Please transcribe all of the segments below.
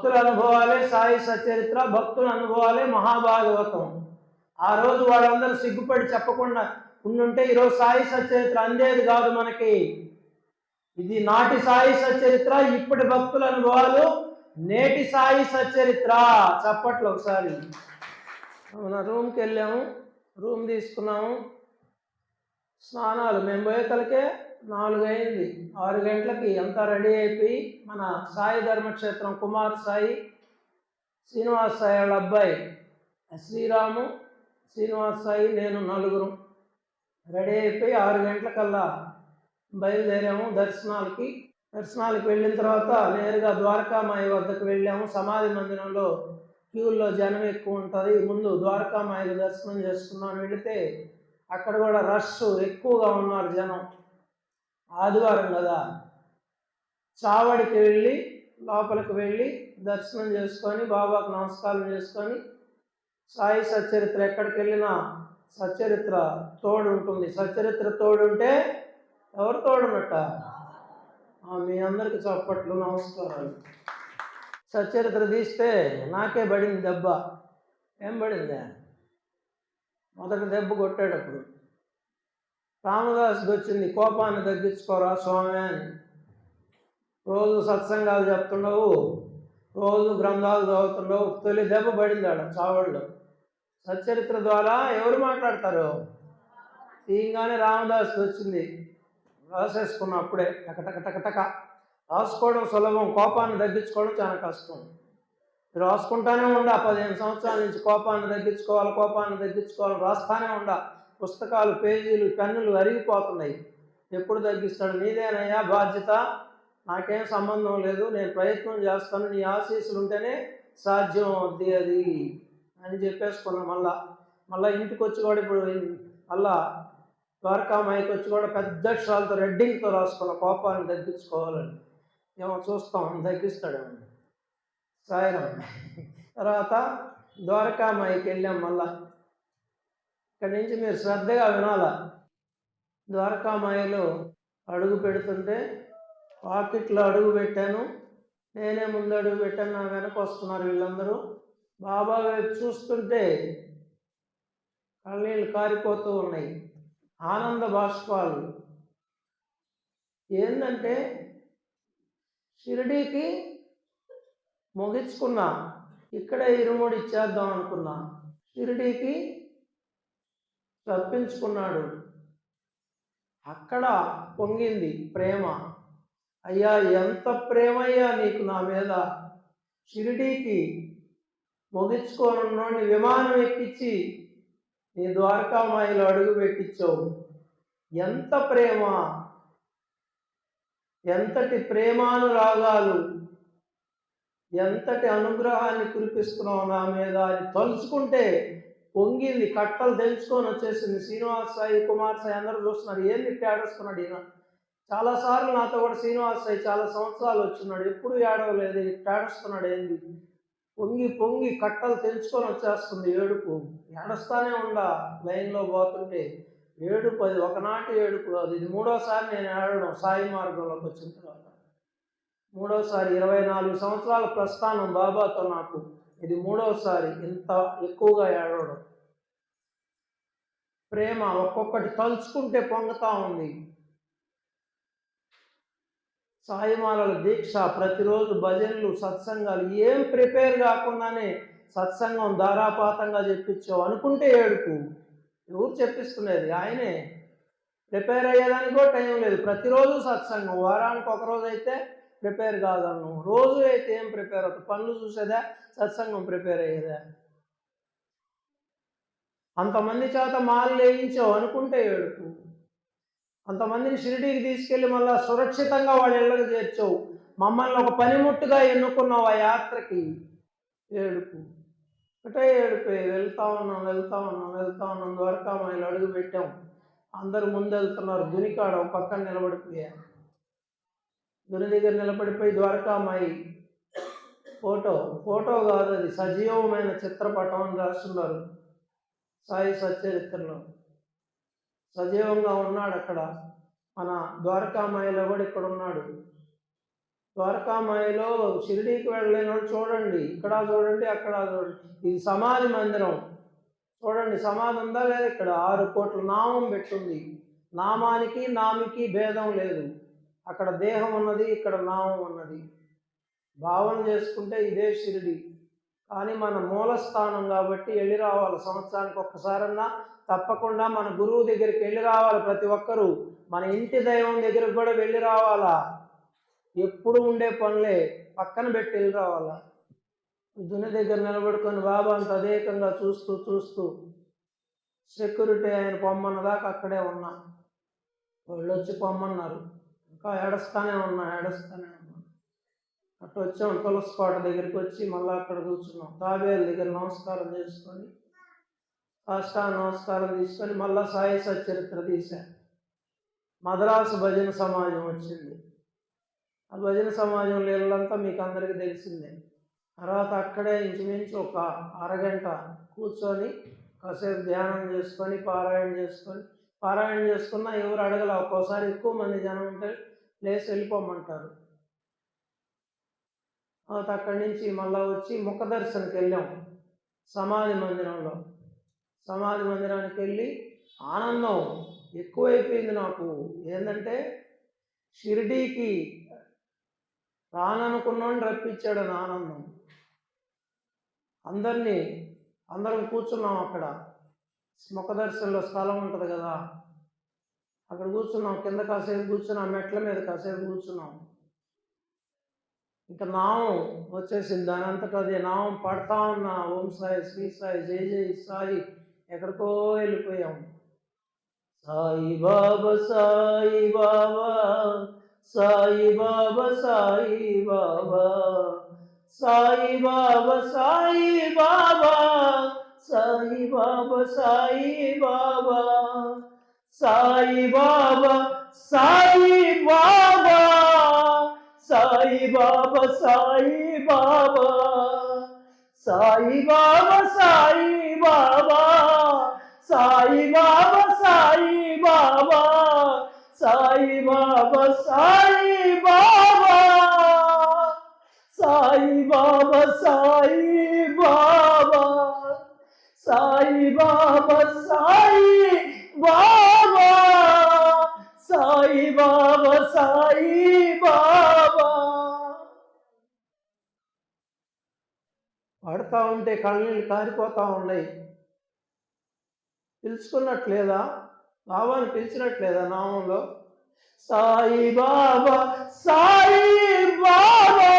భక్తులు అనుభవాలే సాయి సచరిత్ర భక్తులు అనుభవాలే మహాభాగవతం. ఆ రోజు వాళ్ళందరూ సిగ్గుపడి చెప్పకుండా ఉండుంటే ఈరోజు సాయి సచరిత్ర అందేది కాదు మనకి. ఇది నాటి సాయి సచరిత్ర ఇప్పటి భక్తుల అనుభవాలు నేటి సాయి సచరిత్ర. చప్పట్లు ఒకసారి. మన రూమ్కి వెళ్ళాము రూమ్ తీసుకున్నాము. స్నానాలు మేము పోయేతలకే అయింది ఆరు గంటలకి అంతా రెడీ అయిపోయి మన సాయి ధర్మక్షేత్రం కుమార్ సాయి శ్రీనివాస్ సాయి వాళ్ళ అబ్బాయి శ్రీరాము శ్రీనివాస్ సాయి నేను నలుగురు రెడీ అయిపోయి ఆరు గంటలకల్లా బయలుదేరాము దర్శనాలకి. దర్శనాలకు వెళ్ళిన తర్వాత నేరుగా ద్వారకామాయి వద్దకు వెళ్ళాము. సమాధి మందిరంలో క్యూల్లో జనం ఎక్కువ ఉంటుంది ముందు ద్వారకామాయికి దర్శనం చేసుకున్నాను వెళితే అక్కడ కూడా రష్ ఎక్కువగా ఉన్నారు జనం. ఆదివారం కదా. చావడికి వెళ్ళి లోపలికి వెళ్ళి దర్శనం చేసుకొని బాబాకు నమస్కారం చేసుకొని సాయి సచ్చరిత్ర ఎక్కడికి వెళ్ళినా సచ్చరిత్ర తోడు ఉంటుంది. సచ్చరిత్ర తోడుంటే ఎవరు తోడున్నట్ట? మీ అందరికి చప్పట్లు నమస్కారాలు. సచ్చరిత్ర తీస్తే నాకే పడింది దెబ్బ. ఏం పడింది? మొదటి దెబ్బ కొట్టేటప్పుడు రామదాస్కి వచ్చింది కోపాన్ని తగ్గించుకోరా స్వామి అని. రోజు సత్సంగాలు చెప్తుండవు రోజు గ్రంథాలు చదువుతుండవు తొలి దెబ్బ పడింది ఆడ చావళ్ళు సచ్చరిత్ర ద్వారా ఎవరు మాట్లాడతారు? తీయంగానే రామదాసు వచ్చింది. రాసేసుకున్న అప్పుడే టకటక రాసుకోవడం సులభం కోపాన్ని తగ్గించుకోవడం చాలా కష్టం. రాసుకుంటానే ఉండా పదిహేను సంవత్సరాల నుంచి కోపాన్ని తగ్గించుకోవాలి కోపాన్ని తగ్గించుకోవాలి రాస్తానే ఉండా. పుస్తకాలు పేజీలు పెన్నులు అరిగిపోతున్నాయి. ఎప్పుడు తగ్గిస్తాడు? నీదేనయ్యా బాధ్యత? నాకేం సంబంధం లేదు. నేను ప్రయత్నం చేస్తాను. నీ ఆశీస్సులు ఉంటేనే సాధ్యం అవుద్ది అది. అని చెప్పేసుకున్నాం మళ్ళా. మళ్ళీ ఇంటికి వచ్చి కూడా ఇప్పుడు మళ్ళా ద్వారకామాయికి వచ్చి కూడా పెద్ద అక్షరాలతో రెడ్డింగ్తో రాసుకున్న కోపాన్ని తగ్గించుకోవాలని ఏమో చూస్తాం. తగ్గిస్తాడేమో. సాయిరం తర్వాత ద్వారకామాయికి వెళ్ళాం మళ్ళా. ఇక్కడి నుంచి మీరు శ్రద్ధగా వినాలా? ద్వారకామాయలో అడుగు పెడుతుంటే పాకెట్లో అడుగు పెట్టాను. నేనే ముందు అడుగు పెట్టాను నా వెనక వస్తున్నారు వీళ్ళందరూ. బాబా వైపు చూస్తుంటే కళ్ళనీళ్ళు కారిపోతూ ఉన్నాయి. ఆనంద బాష్పాలు. ఏంటంటే షిరిడీకి ముగించుకున్నా. ఇక్కడే ఇరుముడి ఇచ్చేద్దాం అనుకున్నా. షిరిడీకి తప్పించుకున్నాడు. అక్కడ పొంగింది ప్రేమ. అయ్యా ఎంత ప్రేమయ్యా నీకు నా మీద. షిరిడీకి ముగించుకోనున్నోడిని విమానం ఎక్కించి నీ ద్వారకామాయిలో అడుగు పెట్టించావు. ఎంత ప్రేమ. ఎంతటి ప్రేమానురాగాలు. ఎంతటి అనుగ్రహాన్ని కురిపిస్తున్నావు నా మీద అని తలుచుకుంటే పొంగింది కట్టలు తెలుసుకొని వచ్చేసింది. శ్రీనివాస్ సాయి కుమార్ సాయి అందరూ చూస్తున్నారు. ఏంది ఏడుస్తున్నాడు ఈయన? చాలాసార్లు నాతో కూడా శ్రీనివాస్ సాయి చాలా సంవత్సరాలు వచ్చున్నాడు ఎప్పుడు ఏడవలేదు. ఏడుస్తున్నాడు ఏంది? పొంగి పొంగి కట్టలు తెలుసుకొని వచ్చేస్తుంది ఏడుపు. ఏడుస్తానే ఉండా లైన్లో పోతుంటే ఏడుపు అది. ఒకనాటి ఏడుపు అది ఇది మూడోసారి నేను ఏడడం సాయి మార్గంలోకి వచ్చిన తర్వాత. మూడోసారి ఇరవై నాలుగు సంవత్సరాల ప్రస్థానం బాబాతో నాకు. ఇది మూడోసారి ఇంత ఎక్కువగా ఏడవడం. ప్రేమ ఒక్కొక్కటి తలుచుకుంటే పొంగుతా ఉంది. సాయిమాలల దీక్ష ప్రతిరోజు భజనలు సత్సంగాలు ఏం ప్రిపేర్ కాకుండానే సత్సంగం ధారాపాతంగా చెప్పించావు అనుకుంటే ఏడుపు. ఎవరు చెప్పిస్తున్నది? ఆయనే. ప్రిపేర్ అయ్యేదానికి కూడా టైం లేదు. ప్రతిరోజు సత్సంగం. వారానికి ఒక రోజు అయితే ప్రిపేర్ కాదన్ను రోజు అయితే ఏం ప్రిపేర్ అవుతుంది పనులు చూసేదా? సత్సంగం ప్రిపేర్ అయ్యేదా? అంతమంది చేత మాలు వేయించావు అనుకుంటే ఏడుపు. అంతమందిని షిరిడీకి తీసుకెళ్ళి మళ్ళీ సురక్షితంగా వాళ్ళ ఇళ్ళకి చేర్చావు. మమ్మల్ని ఒక పనిముట్టుగా ఎన్నుకున్నావు ఆ యాత్రకి. ఏడుపు. ఒకటే ఏడుపే. వెళ్తా ఉన్నాం వెళ్తా ఉన్నాం వెళ్తా ఉన్నాం. ద్వారకామాయిలు అడుగు పెట్టాం. అందరు ముందు వెళ్తున్నారు దునికాడ పక్కన నిలబడిపోయా దుని దగ్గర నిలబడిపోయి ద్వారకామాయి ఫోటో. ఫోటో కాదు అది. సజీవమైన చిత్రపటం అని రాస్తున్నారు సాయి సచరిత్రలో సజీవంగా ఉన్నాడు అక్కడ. మన ద్వారకామాయిలో కూడా ఇక్కడ ఉన్నాడు. ద్వారకామాయిలో షిరిడీకి వెళ్ళలేని వాళ్ళు చూడండి. ఇక్కడ చూడండి అక్కడ చూడండి. ఇది సమాధి మందిరం. చూడండి సమాధి ఉందా లేదా ఇక్కడ? ఆరు కోట్ల నామం పెట్టుంది. నామానికి నామికి భేదం లేదు. అక్కడ దేహం ఉన్నది ఇక్కడ నామం ఉన్నది. భావన చేసుకుంటే ఇదే షిరిడి. కానీ మన మూలస్థానం కాబట్టి వెళ్ళి రావాలి. సంవత్సరానికి ఒక్కసారన్నా తప్పకుండా మన గురువు దగ్గరికి వెళ్ళి రావాలి ప్రతి ఒక్కరూ. మన ఇంటి దైవం దగ్గరికి కూడా వెళ్ళి రావాలా? ఎప్పుడు ఉండే పనులే. పక్కన పెట్టి వెళ్ళి రావాలా? దుని దగ్గర నిలబడుకొని బాబా అంత అదేకంగా చూస్తూ చూస్తూ సెక్యూరిటీ ఆయన పొమ్మన్న దాకా అక్కడే ఉన్నా. వాళ్ళు వచ్చి పొమ్మన్నారు. ఇంకా ఏడుస్తానే ఉన్నా ఏడుస్తానే ఉన్నా. అటు వచ్చాం తులసి కోట దగ్గరికి వచ్చి మళ్ళీ అక్కడ కూర్చున్నాం. తాబేలు దగ్గర నమస్కారం చేసుకొని సాష్టాంగ నమస్కారం తీసుకొని మళ్ళా సాయి సచరిత్ర తీశాను మద్రాసు భజన సమాజం వచ్చింది. ఆ భజన సమాజం నీళ్ళంతా మీకు అందరికీ తెలిసిందే. తర్వాత అక్కడే ఇంచుమించు ఒక అరగంట కూర్చొని కాసేపు ధ్యానం చేసుకొని పారాయణ చేసుకొని పారాయణ చేసుకున్నా ఎవరు అడగల ఒక్కోసారి ఎక్కువ మంది జనం ఉంటే లేచి వెళ్ళిపోమంటారు. తర్వాత అక్కడి నుంచి మళ్ళా వచ్చి ముఖ దర్శనకి వెళ్ళాం. సమాధి మందిరంలో. సమాధి మందిరానికి వెళ్ళి ఆనందం ఎక్కువైపోయింది నాకు. ఏంటంటే షిరిడీకి రాననుకున్నాను రప్పించాడని ఆనందం. అందరినీ అందరం కూర్చున్నాం అక్కడ. ముఖదర్శనంలో స్థలం ఉంటుంది కదా. అక్కడ కూర్చున్నాం కింద కాసేపు కూర్చున్నాం మెట్ల మీద కాసేపు కూర్చున్నాం. ఇంకా నామం వచ్చేసింది దాని అంతటా అదే నామం పడతా ఉన్నా ఓం సాయి శ్రీ సాయి జై జై సాయి ఎక్కడికో వెళ్ళిపోయాం. సాయి బాబా సాయి బాబా సాయి బాబా సాయి బాబా సాయి బాబా సాయి బాబా సాయి బాబా సాయి బాబా. సాయి బాబా సాయి బాబా సాయి బాబా సాయి బాబా సాయి బాబా సాయి బాబా సాయి బాబా సాయి బాబా సాయి బాబా సాయి బాబా సాయి బాబా సాయి బాబా సాయి బాబా సాయి బాబా పడతా ఉంటే కళ్ళనీళ్ళు కారిపోతూ ఉన్నాయి. పిలుచుకున్నట్లేదా? బాబాని పిలిచినట్లేదా నామంలో? సాయి బాబా సాయి బాబా!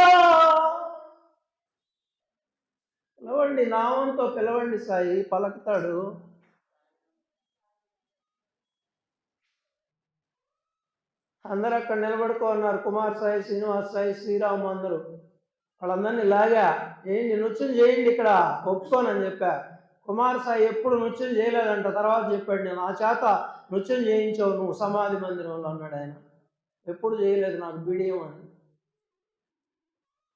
పిలవండి నామంతో పిలవండి సాయి పలకుతాడు. అందరూ అక్కడ నిలబడుకో ఉన్నారు కుమార్ సాయి శ్రీనివాస్ సాయి శ్రీరామ్ అందరూ. వాళ్ళందరినీ ఇలాగా ఏంటి నృత్యం చేయండి ఇక్కడ ఒప్పుకోనని చెప్పా. కుమార్ సాయి ఎప్పుడు నృత్యం చేయలేదంట తర్వాత చెప్పాడు నేను ఆ చేత నృత్యం చేయించావు నువ్వు సమాధి మందిరంలో అన్నాడు ఆయన. ఎప్పుడు చేయలేదు నాకు బిడియం అని.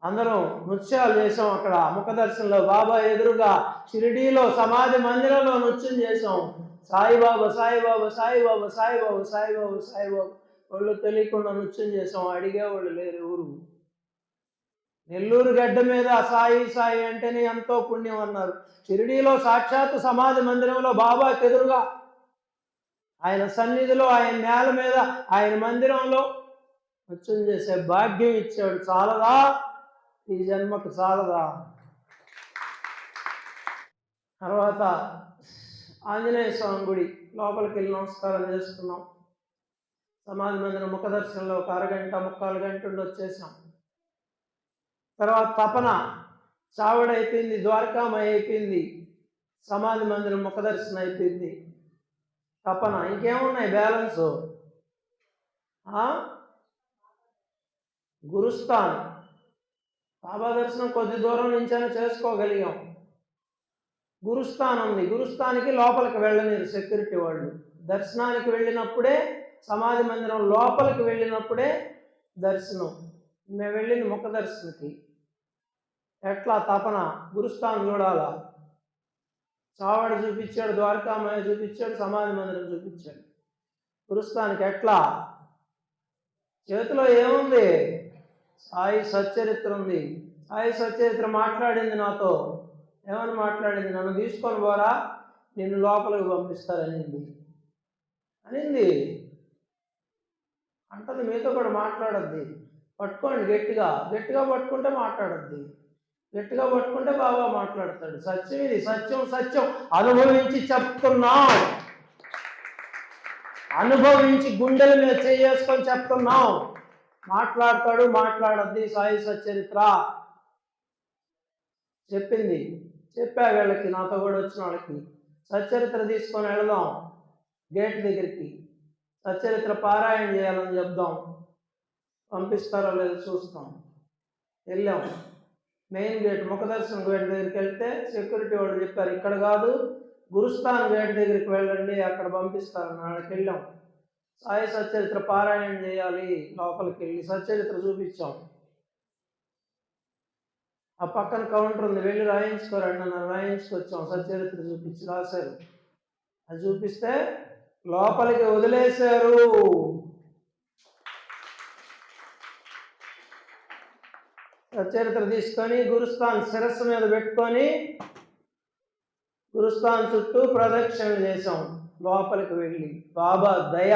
అందరం నృత్యాలు చేసాం అక్కడ ముఖదర్శనంలో. బాబా ఎదురుగా షిరిడీలో సమాధి మందిరంలో నృత్యం చేసాం సాయిబాబా సాయిబాబా సాయిబాబా సాయిబాబా సాయిబాబా సాయిబాబా. వాళ్ళు తెలియకుండా నృత్యం చేసాం అడిగేవాళ్ళు లేరు ఊరు నెల్లూరు గడ్డ మీద సాయి సాయి అంటేనే ఎంతో పుణ్యం అన్నారు. షిరిడీలో సాక్షాత్ సమాధి మందిరంలో బాబా ఎదురుగా ఆయన సన్నిధిలో ఆయన నేల మీద ఆయన మందిరంలో నృత్యం చేసే భాగ్యం ఇచ్చాడు. చాలదా? ఈ జన్మకు చాలదా? తర్వాత ఆంజనేయ స్వామి గుడి లోపలికి వెళ్ళి నమస్కారం చేసుకున్నాం. సమాధి మందిరం ముఖ దర్శనంలో ఒక అరగంట ముక్కాలు గంట వచ్చేసాం తర్వాత తపన. చావడ అయిపోయింది ద్వారకామయ అయిపోయింది సమాధి మందిరం ముఖ దర్శనం అయిపోయింది తపన. ఇంకేమున్నాయి బ్యాలెన్స్? గురుస్థాన్. బాబా దర్శనం కొద్ది దూరం నుంచైనా చేసుకోగలిగాం. గురుస్థాన్ ఉంది. గురుస్థానికి లోపలికి వెళ్ళలేరు సెక్యూరిటీ వాళ్ళు. దర్శనానికి వెళ్ళినప్పుడే సమాధి మందిరం లోపలికి వెళ్ళినప్పుడే దర్శనం. మేము వెళ్ళింది ముఖ దర్శనకి ఎట్లా తపన? గురుస్థానం చూడాలా? చావాడు చూపించాడు ద్వారకామయ చూపించాడు సమాధి మందిరం చూపించాడు. గురుస్థానికి ఎట్లా? చేతిలో ఏముంది? సాయి సచ్చరిత్ర ఉంది. సాయి సచ్చరిత్ర మాట్లాడింది నాతో. ఏమని మాట్లాడింది? నన్ను తీసుకొని పోరా నిన్ను లోపలికి పంపిస్తారనింది. అనింది. అంటది మీతో కూడా మాట్లాడద్ది. పట్టుకోండి గట్టిగా. గట్టిగా పట్టుకుంటే మాట్లాడద్ది. గట్టిగా పట్టుకుంటే బాబా మాట్లాడతాడు. సత్యం ఇది సత్యం సత్యం. అనుభవించి చెప్తున్నాం అనుభవించి గుండెల మీద చేసుకొని చెప్తున్నాం మాట్లాడతాడు మాట్లాడద్ది సాయి సచరిత్ర చెప్పింది. చెప్పా వీళ్ళకి నాతో కూడా వచ్చిన వాళ్ళకి. సచరిత్ర తీసుకొని వెళదాం. గేట్ దగ్గరికి. సచరిత్ర పారాయణ చేయాలని చెప్దాం. పంపిస్తారో లేదో చూస్తాం. వెళ్ళాం. మెయిన్ గేట్ ముఖదర్శనం గేట్ దగ్గరికి వెళ్తే సెక్యూరిటీ వాళ్ళు చెప్పారు ఇక్కడ కాదు గురుస్థాన్ గేట్ దగ్గరికి వెళ్ళండి అక్కడ పంపిస్తారు అక్కడికి వెళ్ళాం. సాయి సచరిత్ర పారాయణ చేయాలి లోపలికి వెళ్ళి సచరిత్ర చూపించాం. ఆ పక్కన కౌంటర్ ఉంది వెళ్ళి రాయించుకోరండి అన్నారు. రాయించుకొచ్చాం సచరిత్ర చూపించి రాశారు. అది చూపిస్తే లోపలికి వదిలేశారు. చరిత్ర తీసుకొని గురుస్థాన్ శిరస్సు మీద పెట్టుకొని గురుస్థాన్ చుట్టూ ప్రదక్షిణలు చేశాం. లోపలికి వెళ్ళి. బాబా దయ.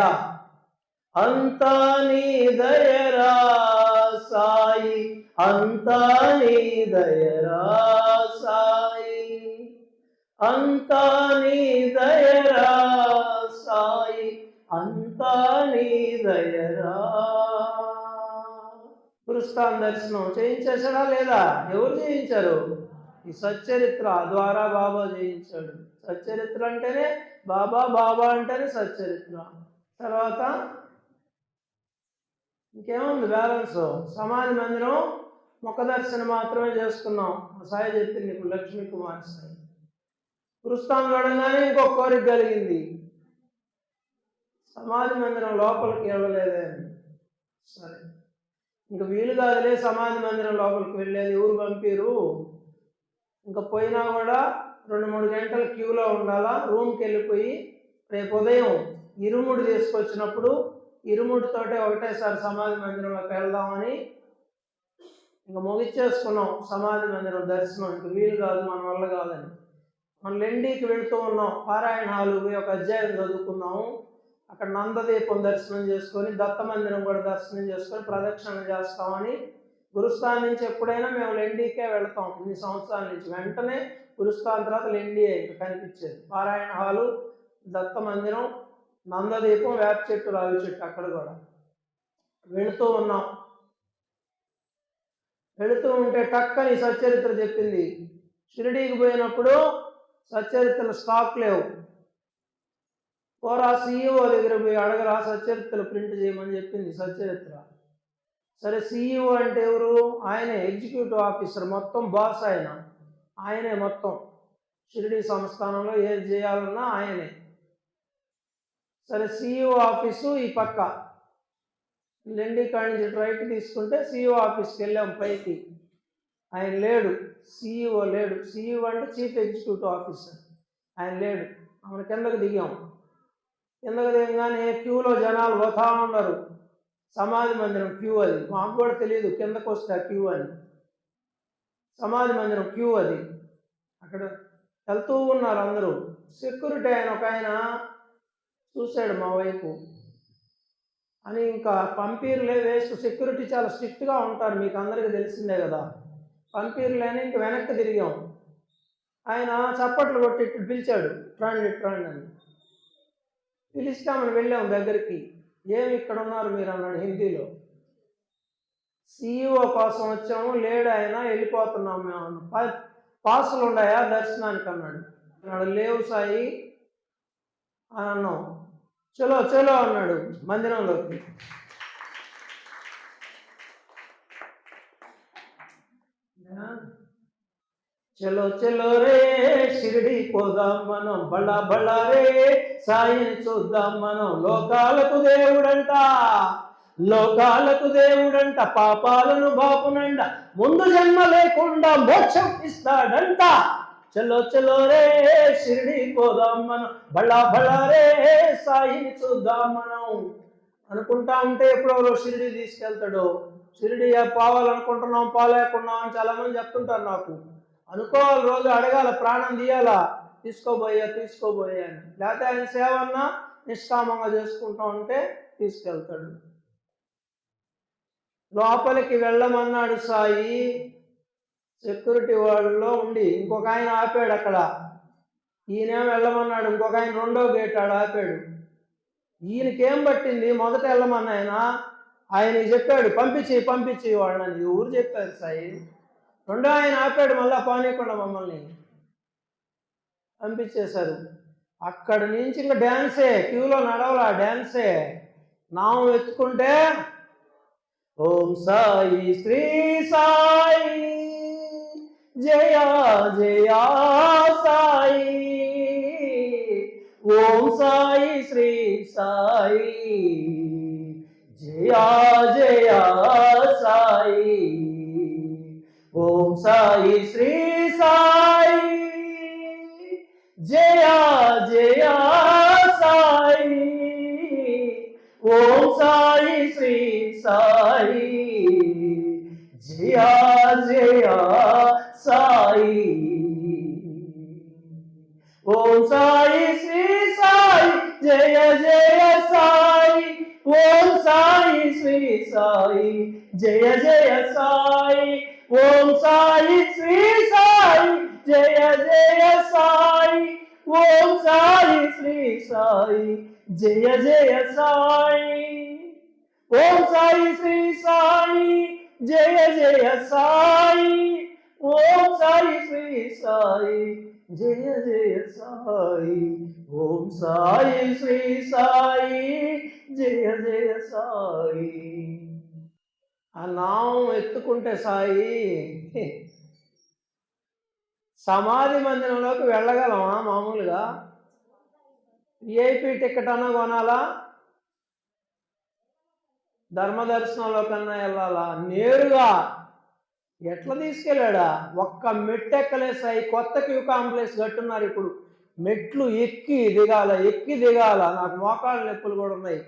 అంతా నీ దయరా సాయి. అంతా నీ దయరా సాయి. అంతా నీ దయరా పురుషాన్ దర్శనం చేయించేశాడా లేదా ఎవరు చేయించారు ఈ సచ్చరిత్ర ద్వారా బాబా చేయించాడు సచ్చరిత్ర అంటేనే బాబా బాబా అంటేనే సచ్చరిత్ర తర్వాత ఇంకేముంది బ్యాలెన్స్ సమాధి మందిరం ముఖ దర్శనం మాత్రమే చేసుకున్నాం సాయి చెప్పింది ఇప్పుడు లక్ష్మీ కుమార్ సాయి పురుస్తాం చూడంగానే ఇంకొక కోరిక కలిగింది సమాధి మందిరం లోపలికి వెళ్ళలేదే అని. సరే ఇంక వీలు కాదులే సమాధి మందిరం లోపలికి వెళ్ళేది. ఊరు పంపిరు ఇంకా పోయినా కూడా రెండు మూడు గంటలు క్యూలో ఉండాలా? రూమ్కి వెళ్ళిపోయి రేపు ఉదయం ఇరుముడి తీసుకొచ్చినప్పుడు ఇరుముడితోటే ఒకటేసారి సమాధి మందిరంలోకి వెళ్దామని ఇంకా ముగిచ్చేసుకున్నాం సమాధి మందిరం దర్శనం. ఇంక వీలు కాదు మన వల్ల కాదని. మనం లెండీకి వెళ్తూ ఉన్నాం. పారాయణ హాలు పోయి ఒక అధ్యాయం చదువుకున్నాము అక్కడ నందదీపం దర్శనం చేసుకొని దత్త మందిరం కూడా దర్శనం చేసుకొని ప్రదక్షిణ చేస్తామని గురుస్థాన్ నుంచి ఎప్పుడైనా మేము లెండీకే వెళ్తాం. ఇన్ని సంవత్సరాల నుంచి. వెంటనే గురుస్థాన్ తర్వాత లెండి ఇంకా కనిపించేది పారాయణ హాలు దత్త మందిరం నందదీపం వేప చెట్టు రావి చెట్టు అక్కడ కూడా. వెళుతూ ఉన్నాం. వెళుతూ ఉంటే టక్కని సచ్చరిత్ర చెప్పింది. షిరిడీకి పోయినప్పుడు సచ్చరిత్రలు స్టాక్ లేవు. పోరా సీఈఓ దగ్గర పోయి అడగరా సచరిత్రలు ప్రింట్ చేయమని చెప్పింది సచరిత్ర సరే సీఈఓ అంటే ఎవరు? ఆయనే ఎగ్జిక్యూటివ్ ఆఫీసర్ మొత్తం బాస్ ఆయన. ఆయనే మొత్తం. షిరిడీ సంస్థానంలో ఏది చేయాలన్నా ఆయనే. సరే సీఈఓ ఆఫీసు ఈ పక్క. లెండి కాడి నుంచి రైట్ తీసుకుంటే సీఈఓ ఆఫీస్కి వెళ్ళాం పైకి. ఆయన లేడు. సీఈఓ లేడు. సీఈఓ అంటే చీఫ్ ఎగ్జిక్యూటివ్ ఆఫీసర్. ఆయన లేడు. ఆమె కిందకు దిగాం. కిందకు దిగగానే క్యూలో జనాలు పోతా ఉన్నారు. సమాధి మందిరం క్యూ అది. మాకు కూడా తెలియదు కిందకు వస్తే ఆ క్యూ అని. సమాధి మందిరం క్యూ అది. అక్కడ వెళ్తూ ఉన్నారు అందరూ. సెక్యూరిటీ ఆయన ఒక ఆయన చూశాడు మా వైపు. అని ఇంకా పంపీర్లే వేస్ట్. సెక్యూరిటీ చాలా స్ట్రిక్ట్గా ఉంటారు. మీకు అందరికీ తెలిసిందే కదా. పంపీర్లేని ఇంక వెనక్కి తిరిగాం. ఆయన చప్పట్లు కొట్టి పిలిచాడు. ట్రాండ్ ట్రాండ్ అని. పిలిస్తే వెళ్ళాం దగ్గరికి. ఏమి ఇక్కడ ఉన్నారు మీరు అన్నాడు హిందీలో. సీఈఓ కోసం వచ్చాము లేడు ఆయన వెళ్ళిపోతున్నాం మేము అన్నాం. పాసులు ఉన్నాయా? దర్శనానికి అన్నాడు. అన్నాడు లేవు సాయి. అని అన్నాం. చలో చలో అన్నాడు మందిరంలోకి. చలో చలో రే షిరిడి పోదాం మనం బళ్ళ బళ్ళ రే. సాయిని చూద్దాం మనం లోకాలకు దేవుడంట. లోకాలకు దేవుడంట పాపాలను బాపునండ. ముందు జన్మ లేకుండా మోక్షం ఇస్తాడంట. చలో చలో రే షిరిడి పోదాం మనం బళ్ళ బళ్ళ రే. సాయిని చూద్దాం మనం. అనుకుంటా ఉంటే ఎప్పుడెవరో షిరిడి తీసుకెళ్తాడు. షిరిడి పోవాలనుకుంటున్నాం పోలేకున్నాం అని చాలామంది చెప్తుంటారు నాకు. అనుకోవాలి రోజు అడగాల ప్రాణం తీయాలా? తీసుకోబోయా తీసుకోబోయా అని. లేకపోతే ఆయన సేవ అన్నా నిష్కామంగా చేసుకుంటా ఉంటే తీసుకెళ్తాడు. లోపలికి వెళ్ళమన్నాడు సాయి. సెక్యూరిటీ వాళ్ళలో ఉండి ఇంకొక ఆయన ఆపాడు అక్కడ. ఈయనేం వెళ్ళమన్నాడు? ఇంకొక ఆయన రెండో గేట్ ఆడ ఆపాడు. ఈయనకేం పట్టింది? మొదట వెళ్ళమన్న ఆయన. ఆయన చెప్పాడు పంపించి పంపించి వాళ్ళని. ఊరు చెప్పారు సాయి? రెండో ఆయన ఆపాడు మళ్ళా పానీయకుండా మమ్మల్ని. పంపించేశారు. అక్కడి నుంచి ఇంకా డ్యాన్సే క్యూలో నడవలా డ్యాన్సే. నామం ఎత్తుకుంటే ఓం సాయి శ్రీ సాయి జయ జయ సాయి. ఓం సాయి శ్రీ సాయి జయ జయ సాయి. साई, श्री साई। जया जया साई। ओ साई, श्री साई। जया जया साई। ओ साई, श्री साई। जय जय साई। ओम साई, श्री साई। जय जय साई। సాయి జయ జయ సాయి. ఓం సాయి శ్రీ సాయి జయ జయ సాయి. ఓం సాయి శ్రీ సాయి జయ జయ సాయి. ఓం సాయి శ్రీ సాయి జయ జయ సాయి. ఆ నామం ఎత్తుకుంటే సాయి సమాధి మందిరంలోకి వెళ్ళగలమా మామూలుగా? విఐపి టికెట్ అన్నా కొనాలా? ధర్మ దర్శనంలో కన్నా వెళ్ళాలా? నేరుగా ఎట్లా తీసుకెళ్ళాడా? ఒక్క మెట్టు ఎక్కలేసాయి కొత్త క్యూ కాంప్లెక్స్ కట్టున్నారు ఇప్పుడు. మెట్లు ఎక్కి దిగాల ఎక్కి దిగాల. నాకు మోకాళ్ళ నొప్పులు కూడా ఉన్నాయి.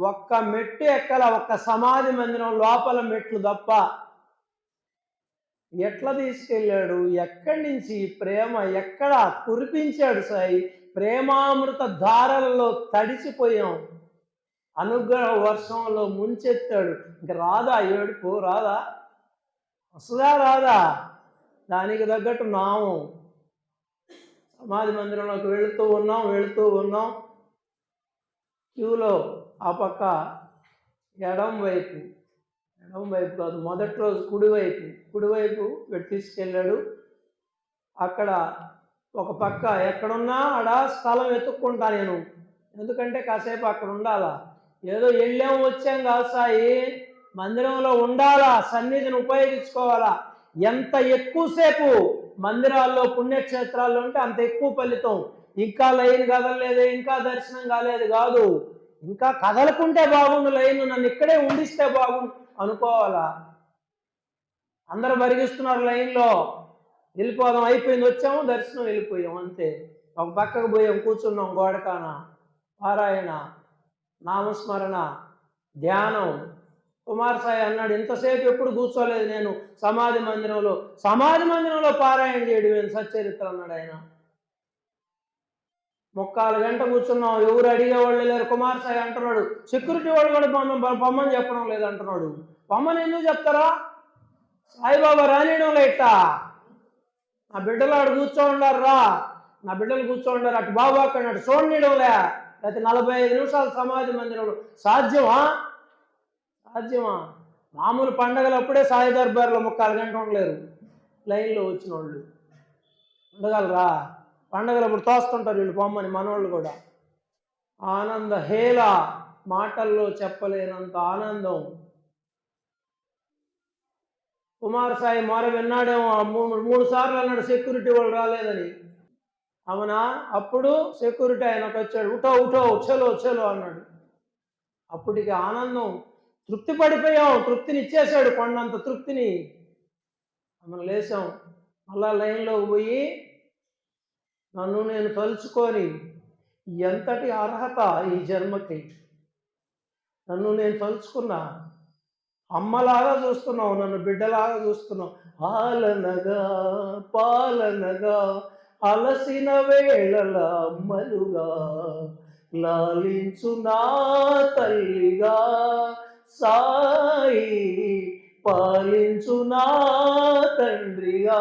ఒక్క మెట్టు ఎక్కల ఒక్క సమాధి మందిరం లోపల మెట్లు తప్ప. ఎట్లా తీసుకెళ్ళాడు? ఎక్కడి నుంచి? ప్రేమ ఎక్కడ? కురిపించాడు సాయి. ప్రేమామృత ధారలలో తడిసిపోయాం అనుగ్రహ వర్షంలో ముంచెత్తాడు. ఇంక రాదా ఏడుపు? రాదా? వస్తుందా రాదా? దానికి తగ్గట్టు నామం. సమాధి మందిరంలోకి వెళుతూ ఉన్నాం వెళుతూ ఉన్నాం. క్యూలో ఆ పక్క ఎడం వైపు. ఎడం వైపు కాదు మొదటి రోజు కుడివైపు. కుడివైపు పెట్టి తీసుకెళ్ళాడు. అక్కడ ఒక పక్క ఎక్కడున్నా ఆడ స్థలం వెతుక్కుంటా నేను. ఎందుకంటే కాసేపు అక్కడ ఉండాలా? ఏదో వెళ్ళాం వచ్చాం కాదు సాయి. మందిరంలో ఉండాలా? సన్నిధిని ఉపయోగించుకోవాలా? ఎంత ఎక్కువసేపు మందిరాల్లో పుణ్యక్షేత్రాల్లో ఉంటే అంత ఎక్కువ ఫలితం. ఇంకా లైన్ కదలలేదు ఇంకా దర్శనం కాలేదు కాదు. ఇంకా కదలకుంటే బాగుండు లైన్ నన్ను ఇక్కడే ఉండిస్తే బాగుండు అనుకోవాలా? అందరు పరిగిస్తున్నారు లైన్లో. వెళ్ళిపోదాం అయిపోయింది వచ్చాము దర్శనం వెళ్ళిపోయాం అంతే. ఒక పక్కకు పోయాం కూర్చున్నాం గోడకాన పారాయణ నామస్మరణ ధ్యానం. కుమార్ సాయి అన్నాడు ఇంతసేపు ఎప్పుడు కూర్చోలేదు నేను సమాధి మందిరంలో. సమాధి మందిరంలో పారాయణ చేయడం నేను సచ్చరిత్ర అన్నాడు ఆయన. ముక్కాలు గంట కూర్చున్నాం ఎవరు అడిగేవాళ్ళు లేరు. కుమార్ సాయి అంటున్నాడు సెక్యూరిటీ వాళ్ళు కూడా పొమ్మ పొమ్మని చెప్పడం లేదు అంటున్నాడు పొమ్మని ఎందుకు చెప్తారా? సాయిబాబా రానియడం లేట్టా నా బిడ్డలు ఆడు కూర్చో ఉండారు నా బిడ్డలు కూర్చో ఉండారు అటు బాబు అక్కడ అటు చూడనీయడంలే లేకపోతే నలభై ఐదు నిమిషాలు సమాధి మందిరంలో సాధ్యమా? సాధ్యమా? మామూలు పండగలు అప్పుడే సాయి దర్బార్లో ముక్కాలు గంట ఉండలేరు. లైన్లో వచ్చిన వాళ్ళు ఉండగలరా పండగలు అప్పుడు తోస్తుంటారు వీళ్ళు పొమ్మని మనవాళ్ళు కూడా. ఆనంద హేళ మాటల్లో చెప్పలేనంత ఆనందం. కుమార్ సాయి మొర విన్నాడేమో ఆ మూడు మూడు సార్లు అన్నాడు సెక్యూరిటీ వాళ్ళు రాలేదని. అవునా? అప్పుడు సెక్యూరిటీ ఆయనకు వచ్చాడు ఉటో ఉటో చలో చలో అన్నాడు. అప్పటికి ఆనందం తృప్తి పడిపోయాం తృప్తిని ఇచ్చేశాడు కొండంత తృప్తిని. మనం లేచాం మళ్ళా లైన్లోకి పోయి నన్ను నేను తలుచుకొని ఎంతటి అర్హత ఈ జన్మకి? నన్ను నేను తలుచుకున్నా అమ్మలాగా చూస్తున్నావు నన్ను బిడ్డలాగా చూస్తున్నావు. ఆలనగా పాలనగా అలసిన వేళల అమ్మలుగా లాలించు నా తల్లిగా సాయి పాలించు నా తండ్రిగా.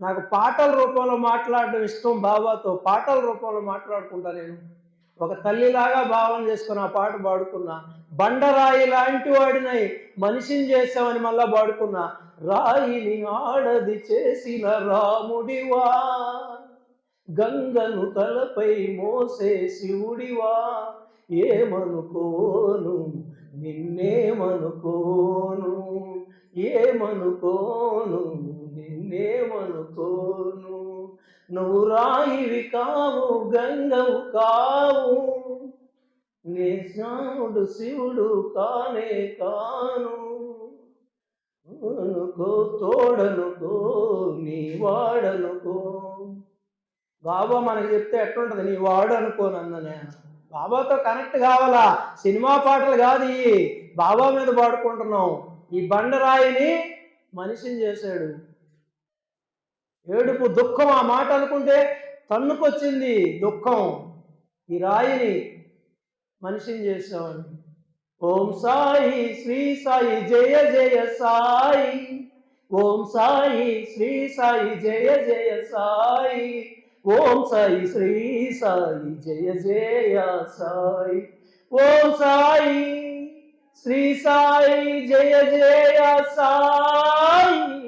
నాకు పాటల రూపంలో మాట్లాడడం ఇష్టం బాబాతో పాటల రూపంలో మాట్లాడుకుంటా నేను. ఒక తల్లిలాగా భావన చేసుకుని ఆ పాట పాడుకున్నా బండరాయి లాంటి వాడినై మనిషిని చేసామని మళ్ళా పాడుకున్నా రాయిని ఆడది చేసిన రాముడివా గంగను తలపై మోసే శివుడివా ఏమనుకోను నిన్నేమనుకోను ఏమనుకోను నిన్నేమనుకోను. నువ్వు రాయివి కావు గంగవు కావు. నీ శ్యాముడు శివుడు కానే కాను. అనుకో తోడనుకో నీ వాడనుకో. బాబా మనకి చెప్తే ఎట్లుంటది? నీ వాడు అనుకో నన్ను నేను బాబాతో కనెక్ట్ కావాలా? సినిమా పాటలు కాదు బాబా మీద పాడుకుంటున్నాం. ఈ బండరాయిని మనిషిని చేశాడు. ఏడుపు దుఃఖం ఆ మాట అనుకుంటే తన్నుకొచ్చింది దుఃఖం. ఈ రాయిని మనిషిని చేసేవాడు ఓం సాయి శ్రీ సాయి జయ జయ సాయి. ఓం సాయి శ్రీ సాయి జయ జయ సాయి. ఓం సాయి శ్రీ సాయి జయ జయ సాయి. ఓం సాయి శ్రీ సాయి జయ జయ సాయి.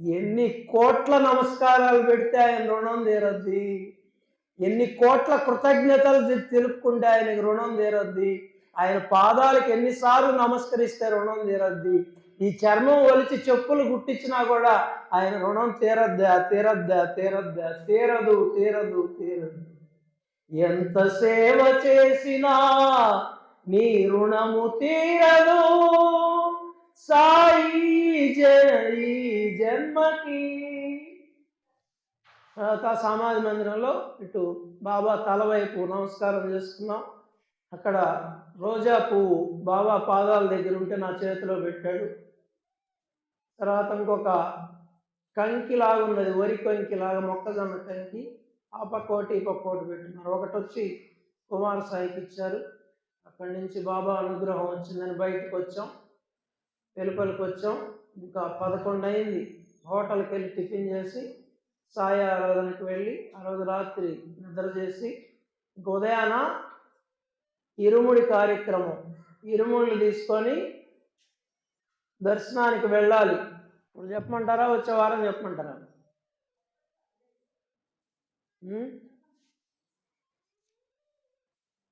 ఎన్ని కోట్ల నమస్కారాలు పెడితే ఆయన రుణం తీరద్ది? ఎన్ని కోట్ల కృతజ్ఞతలు తెలుపుకుంటే ఆయనకి రుణం తీరద్ది? ఆయన పాదాలకు ఎన్నిసార్లు నమస్కరిస్తే రుణం తీరద్ది? ఈ చర్మం ఒలిచి చెప్పులు గుట్టించినా కూడా ఆయన రుణం తీరద్దా తీరద్దా తీరద్దా తీరదు తీరదు తీరదు. ఎంత సేవ చేసినా నీ రుణము తీరదు. సాయి జయ జన్మకి. తర్వాత సమాధి మందిరంలో ఇటు బాబా తలవైపు నమస్కారం చేసుకున్నాం. అక్కడ రోజా పువ్వు బాబా పాదాల దగ్గర ఉంటే నా చేతిలో పెట్టాడు. తర్వాత ఇంకొక కంకిలాగా ఉన్నది వరి కంకిలాగా మొక్కజొన్న కంకి ఆ పక్క ఒకటి ఈ ఒకటి పెట్టున్నారు ఒకటి వచ్చి కుమార్ సాయికి ఇచ్చారు. అక్కడి నుంచి బాబా అనుగ్రహం వచ్చిందని బయటకు వచ్చాం. వెలుపలికి వచ్చాం ఇంకా పదకొండు అయింది హోటల్కి వెళ్ళి టిఫిన్ చేసి సాయి ఆరాధనకు వెళ్ళి ఆ రోజు రాత్రి నిద్ర చేసి ఇంక ఉదయాన ఇరుముడి కార్యక్రమం. ఇరుముడిని తీసుకొని దర్శనానికి వెళ్ళాలి. ఇప్పుడు చెప్పమంటారా? వచ్చే వారం చెప్పమంటారా?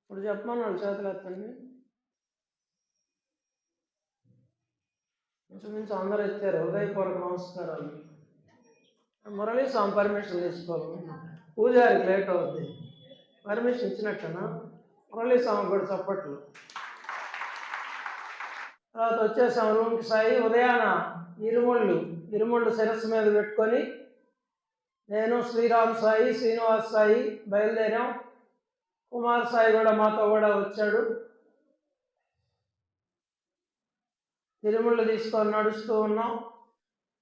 ఇప్పుడు చెప్పమన్నాడు చేతులు ఎత్తండి ఇంచుమించు అందరూ ఇచ్చారు హృదయపూర్వక నమస్కారాలు. మురళీ స్వామి పర్మిషన్ తీసుకోవాలి. పూజారికి లేట్ అవుద్ది. పర్మిషన్ ఇచ్చినట్టనా? మురళీ స్వామి కూడా చప్పట్లు. తర్వాత వచ్చేసాం రూమ్కి సాయి ఉదయాన ఇరుముళ్ళు ఇరుముళ్ళు శిరస్సు మీద పెట్టుకొని నేను శ్రీరామ్ సాయి శ్రీనివాస్ సాయి బయలుదేరాం. కుమార్ సాయి కూడా మాతో కూడా వచ్చాడు. తిరుమల తీసుకొని నడుస్తూ ఉన్నాం.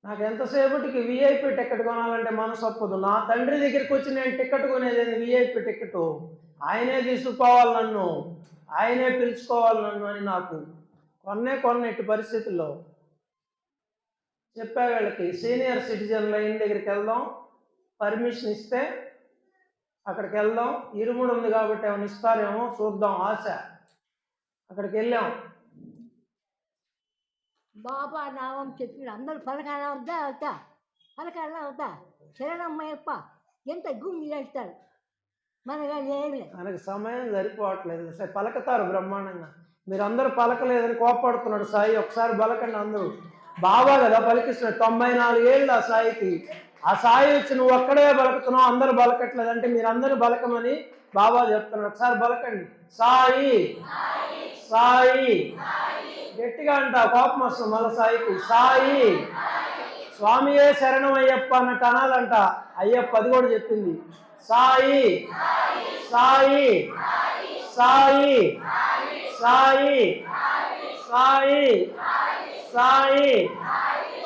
నాకు ఎంతసేపటికి విఐపి టికెట్ కొనాలంటే మనసు ఒప్పదు. నా తండ్రి దగ్గరికి వచ్చి నేను టికెట్ కొనేది విఐపి టికెట్ ఆయనే తీసుకుపోవాలి నన్ను. ఆయనే పిలుచుకోవాలి నన్ను అని నాకు కొన్నే కొన్నట్టు పరిస్థితుల్లో చెప్పా వీళ్ళకి సీనియర్ సిటిజన్ లైన్ దగ్గరికి వెళ్దాం. పర్మిషన్ ఇస్తే అక్కడికి వెళ్దాం. ఇరుముడు ఉంది కాబట్టి ఏమైనా ఇస్తారేమో చూద్దాం. ఆశ. అక్కడికి వెళ్ళాం. బాబా నామం చెప్పిన అందరూ పలకాల వద్దా అవుతా పలకాల అవుతా శరణమ్మయ్యప్ప ఎంత గుమ్మి చేస్తారు మన కానీ ఏమి లేదు. మనకి సమయం సరిపోవట్లేదు. సరే పలకతారు బ్రహ్మాండంగా. మీరందరూ పలకలేదని కోపడుతున్నాడు సాయి. ఒకసారి పలకండి అందరూ. బాబా కదా పలికిస్తున్నాడు. తొంభై నాలుగేళ్ళు ఆ సాయికి. ఆ సాయి వచ్చి నువ్వు ఒక్కడే బలకుతున్నావు అందరూ బలకట్లేదు అంటే మీరందరూ బలకమని బాబా చెప్తున్నాడు. ఒకసారి బలకండి సాయి. సాయి. గట్టిగా అంట కోపం వస్తుంది మళ్ళీ సాయికి సాయి స్వామియే శరణం అయ్యప్ప అన్నట్టు అనాలంట అయ్యప్ప అది కూడా చెప్పింది సాయి సాయి సాయి సాయి సాయి సాయి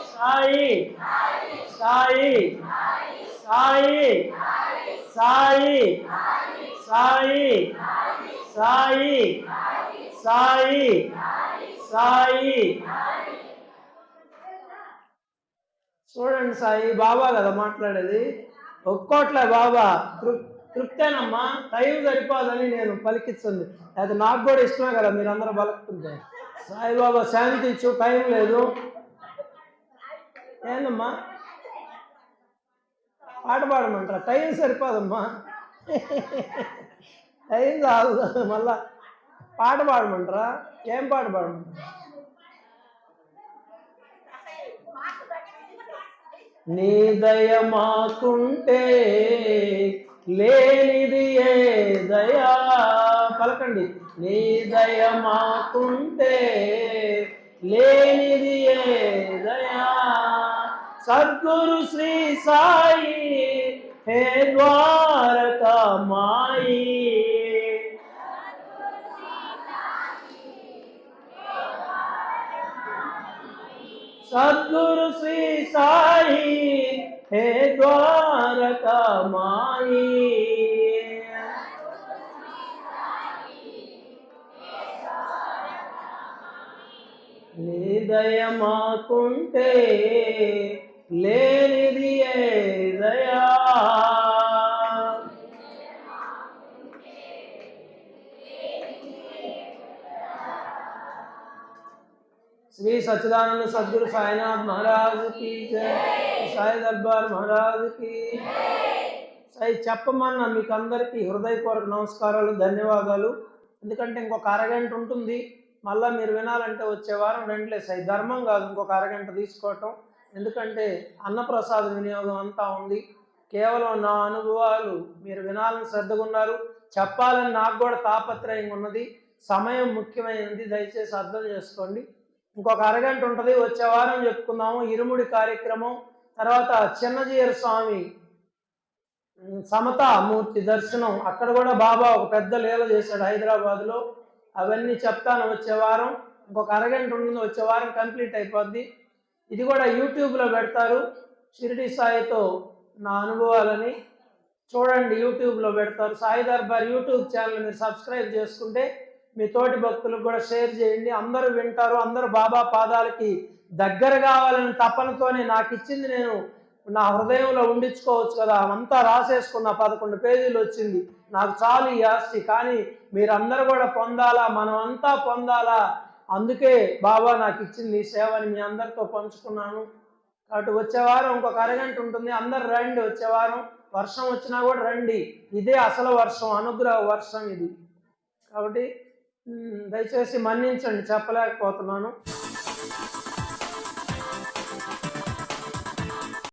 సాయి సాయి సాయి సాయి సాయి సాయి సాయి సాయి. చూడండి సాయి బాబా కదా మాట్లాడేది. ఒక్కోట్లే బాబా తృప్తేనమ్మా టైం సరిపోదని నేను పలికిస్తుంది. అది నాకు కూడా ఇష్టమే కదా మీరందరూ పలుకుతుంటే. సాయిబాబా శాంతి ఇచ్చు టైం లేదు. ఏందమ్మా? పాట పాడమంటారా? టైం సరిపోదమ్మా. టైం చాలు మళ్ళా. పాట పాడమంటారా? ఏం పాట పాడమంటారా? నీ దయ మాకుంటే లేనిది ఏ దయా? పలకండి. నీ దయ మాకుంటే లేనిది ఏ దయా? సద్గురు శ్రీ సాయి హే ద్వారకా మాయి. सद्गुरु श्री साई हे द्वारका माई నిదయమాకుంటే లేనిది దయా श्री सच्चिदानंद सदगुरु साईनाथ महाराज की जय साई दरबार महाराज की సాయి చెప్పమన్నా మీకు అందరికీ హృదయపూర్వక నమస్కారాలు ధన్యవాదాలు ఎందుకంటే ఇంకొక అరగంట ఉంటుంది మళ్ళీ మీరు వినాలంటే వచ్చే వారం రెండులే సాయి ధర్మం కాదు ఇంకొక అరగంట తీసుకోవటం ఎందుకంటే అన్నప్రసాద వినియోగం అంతా ఉంది కేవలం నా అనుభవాలు మీరు వినాలని శ్రద్ధగా ఉన్నారు చెప్పాలని నాకు కూడా తాపత్రయంగా ఉన్నది సమయం ముఖ్యమైనది దయచేసి అర్థం చేసుకోండి ఇంకొక అరగంట ఉంటుంది వచ్చే వారం చెప్పుకుందాము. ఇరుముడి కార్యక్రమం తర్వాత చిన్నజీయర్ స్వామి సమతామూర్తి దర్శనం. అక్కడ కూడా బాబా ఒక పెద్ద లీల చేశాడు హైదరాబాద్లో. అవన్నీ చెప్తాను వచ్చే వారం. ఇంకొక అరగంట ఉంటుంది వచ్చే వారం కంప్లీట్ అయిపోద్ది. ఇది కూడా యూట్యూబ్లో పెడతారు. షిరిడి సాయితో నా అనుభవాలని చూడండి యూట్యూబ్లో పెడతారు. సాయి దర్బార్ యూట్యూబ్ ఛానల్ మీరు సబ్స్క్రైబ్ చేసుకుంటే మీ తోటి భక్తులకు కూడా షేర్ చేయండి. అందరూ వింటారు అందరూ బాబా పాదాలకి దగ్గర కావాలని తపనతోనే నాకు ఇచ్చింది నేను. నా హృదయంలో ఉండించుకోవచ్చు కదా. అంతా రాసేసుకున్న పదకొండు పేజీలు వచ్చింది. నాకు చాలు ఈ ఆస్తి. కానీ మీరందరూ కూడా పొందాలా? మనం అంతా పొందాలా? అందుకే బాబా నాకు ఇచ్చింది ఈ సేవని మీ అందరితో పంచుకున్నాను. కాబట్టి వచ్చే వారం ఇంకొక అరగంట ఉంటుంది. అందరు రండి వచ్చే వారం. వర్షం వచ్చినా కూడా రండి. ఇదే అసలు వర్షం అనుగ్రహ వర్షం ఇది. కాబట్టి దయచేసి మన్నించండి చెప్పలేకపోతున్నాను.